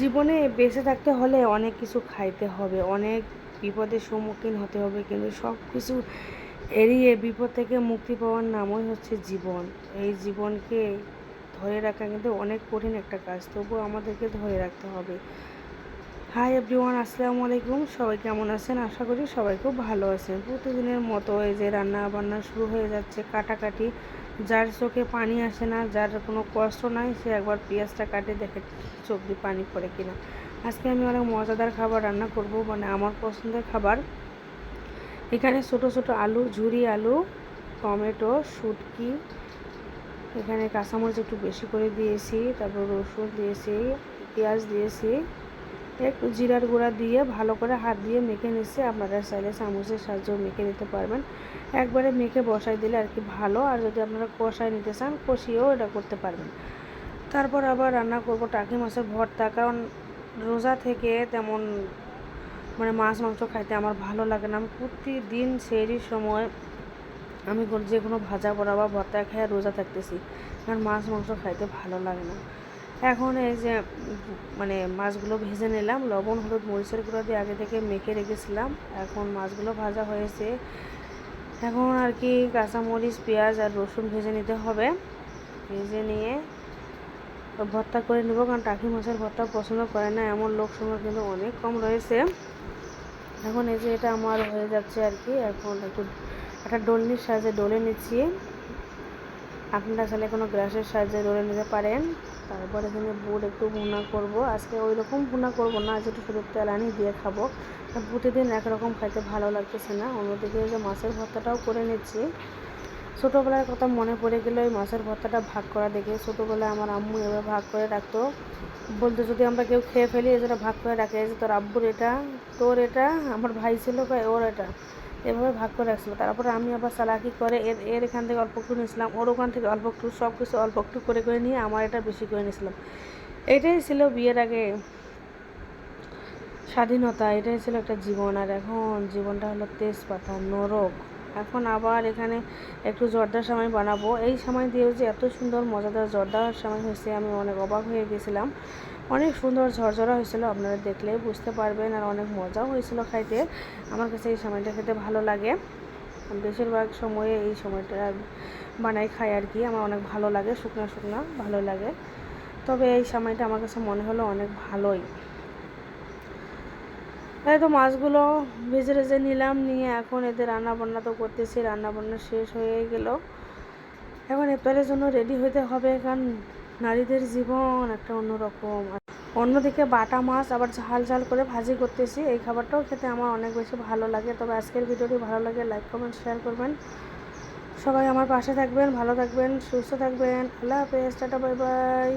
জীবনে বেঁচে থাকতে হলে অনেক কিছু খাইতে হবে, অনেক বিপদের সম্মুখীন হতে হবে, কিন্তু সব কিছু এড়িয়ে বিপদ থেকে মুক্তি পাওয়ার নামই হচ্ছে জীবন। এই জীবনকে ধরে রাখা কিন্তু অনেক কঠিন একটা কাজ, তবুও আমাদেরকে ধরে রাখতে হবে। হাই এভরিওয়ান আসসালামু আলাইকুম। সবাই কেমন আছেন? আশা করি সবাই খুব ভালো আছেন। প্রতিদিনের মতো এই যে রান্না বান্না শুরু হয়ে যাচ্ছে কাটাকাটি। যার চোখে পানি আসে না, যার কোনো কষ্ট নাই, সে একবার পেঁয়াজটা কাটে, দেখে চোখ দিয়ে পানি পড়ে কিনা। আজকে আমি অনেক মজাদার খাবার রান্না করব মানে আমার পছন্দের খাবার। এখানে ছোট ছোট আলু, ঝুরি আলু, টমেটো, শুটকি, এখানে কাঁচামরিচ একটু বেশি করে দিয়েছি, তারপর রসুন দিয়েছি, পেঁয়াজ দিয়েছি। একটু জিরার গুঁড়া দিয়ে ভালো করে হাত দিয়ে মেখে নিচ্ছে। আপনারা চাইলে চামচের সাহায্যেও মেখে নিতে পারবেন। একবারে মেখে বসাই দিলে আর কি ভালো। আর যদি আপনারা কষায় নিতে চান, কষিয়েও এটা করতে পারবেন। তারপর আবার রান্না করব টাকি মাছের ভর্তা। কারণ রোজা থেকে তেমন মানে মাছ, মাংস খাইতে আমার ভালো লাগে না। আমি প্রতিদিন সেই সময় আমি যে কোনো ভাজা পোড়া বা ভর্তা খেয়ে রোজা থাকতেছি। কারণ মাছ, মাংস খাইতে ভালো লাগে না। এখন এই যে মানে মাছগুলো ভেজে নিলাম। লবণ, হলুদ, মরিচের গুঁড়ো দিয়ে আগে থেকে মেখে রেখেছিলাম। এখন মাছগুলো ভাজা হয়েছে। এখন আর কি কাঁচামরিচ, পেঁয়াজ আর রসুন ভেজে নিতে হবে। ভেজে নিয়ে ভর্তা করে নেব, কারণ টাকি মাছের ভর্তা পছন্দ করে না। এমন লোক সংখ্যা কিন্তু অনেক কম রয়েছে। এখন এই যে এটা আমার হয়ে যাচ্ছে আর কি। এখন একটু একটা ডলনির সাহায্যে ডলে নিচ্ছি। আপনারা চাইলে কোনো গ্যাসের সাহায্যে ডলে নিতে পারেন। তারপর এখানে বুট একটু ভুনা করব। আজকে ওই রকম ভুনা করব না একটু শুধু তেল আনি দিয়ে খাব। প্রতিদিন একরকম খাইতে ভালো লাগতেছে না। অন্যদিকে যে মাছের ভর্তাটাও করে নিচ্ছি। ছোটোবেলার কথা মনে পড়ে গেলে ওই মাছের ভর্তাটা ভাগ করা দেখে ছোটোবেলায় আমার আম্মু এবার ভাগ করে রাখতো। বলতে, যদি আমরা কেউ খেয়ে ফেলি এজন্য ভাগ করে রাখে যে তোর আব্বুর এটা, তোর এটা, আমার ভাই ছিল বা ওর এটা। এভাবে ভাগ করে রাখছিল। তারপরে আমি আবার চালাকি করে এর এর এখান থেকে অল্প একটু নিয়েছিলাম, ওর ওখান থেকে অল্প একটু, সব কিছু অল্প একটু করে করে নিয়ে আমার এটা বেশি করে নিয়েছিলাম। এটাই ছিল বিয়ের আগে স্বাধীনতা, এটাই ছিল একটা জীবন। আর এখন জীবনটা হলো তেজপাতা, নরক। এখন আবার এখানে একটু জর্দার সময় বানাবো। এই সময় দিয়েও যে এত সুন্দর, মজাদার জর্দার সময় হয়েছে, আমি অনেক অবাক হয়ে গেছিলাম। অনেক সুন্দর ঝরঝরা হয়েছিল, আপনারা দেখলে বুঝতে পারবেন, আর অনেক মজাও হয়েছিল খাইতে। আমার কাছে এই সময়টা খেতে ভালো লাগে। বেশিরভাগ সময়ে এই সময়টা বানাই খাই আর কি, আমার অনেক ভালো লাগে, শুকনো শুকনো ভালো লাগে। তবে এই সময়টা আমার কাছে মনে হলো অনেক ভালোই। তাই তো মাছগুলো ভেজে ভেজে নিলাম, নিয়ে এখন এদের রান্না বান্না তো করতেছি রান্না বান্না শেষ হয়ে গেল। এখন এপ্রিলের জন্য রেডি হতে হবে, কারণ নারীদের জীবন একটা অন্যরকম। অন্যদিকে বাটা মাছ আবার ঝাল ঝাল করে ভাজি করতেছি, এই খাবারটাও খেতে আমার অনেক বেশি ভালো লাগে। তবে আজকের ভিডিওটি ভালো লাগে লাইক কমেন্ট শেয়ার করবেন। সবাই আমার পাশে থাকবেন, ভালো থাকবেন, সুস্থ থাকবেন। আল্লাহ হাফেজ, টাটা বাই বাই